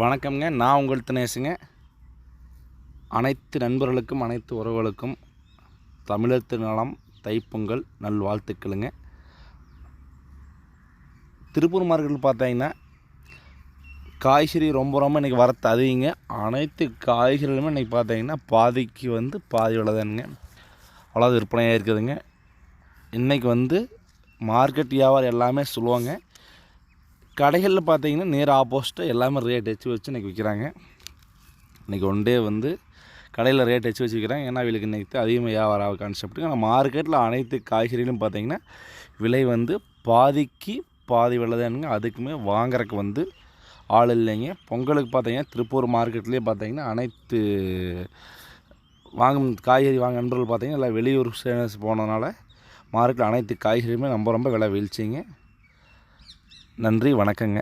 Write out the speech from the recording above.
வணக்கம்ங்க. நான் உங்கள் தினேசுங்க. அனைத்து நண்பர்களுக்கும் அனைத்து உறவுகளுக்கும் தமிழர் திருநலம் தைப்பொங்கல் நல்வாழ்த்துக்களுங்க. திருப்பூர் மார்க்கெட்டில் பார்த்தீங்கன்னா காய்கறி ரொம்ப ரொம்ப இன்றைக்கி வரத்து அதிகங்க. அனைத்து காய்கறிகளுமே இன்றைக்கி பார்த்தீங்கன்னா பாதிக்கு வந்து பாதி விலைதானுங்க. அவ்வளோ விற்பனையாக இருக்குதுங்க. இன்றைக்கி வந்து மார்க்கெட் வியாபாரம் எல்லாமே சொல்லுவாங்க கடைகளில் பார்த்தீங்கன்னா நேர் ஆப்போசிட்டாக எல்லாமே ரேட் வச்சு வச்சு இன்றைக்கி விற்கிறாங்க இன்றைக்கி ஒன் டே வந்து கடையில் ரேட் ஹெச்சு வச்சு விற்கிறாங்க ஏன்னா அவங்களுக்கு இன்றைக்கி அதிகமாக வியாபாரம் ஆக ஆனால் மார்க்கெட்டில் அனைத்து காய்கறிகளும் பார்த்தீங்கன்னா விலை வந்து பாதிக்கு பாதி விலை தானுங்க அதுக்குமே வாங்குறக்கு வந்து ஆள் இல்லைங்க. பொங்கலுக்கு பார்த்தீங்கன்னா திருப்பூர் மார்க்கெட்லேயே பார்த்தீங்கன்னா அனைத்து வாங்கும் காய்கறி வாங்க நண்பர்கள் பார்த்தீங்கன்னா எல்லாம் வெளியூர் சேனல்ஸ் போனதுனால மார்க்கெட்டில் அனைத்து காய்கறியுமே ரொம்ப ரொம்ப விலை வீழ்ச்சிங்க. நன்றி வணக்கங்க.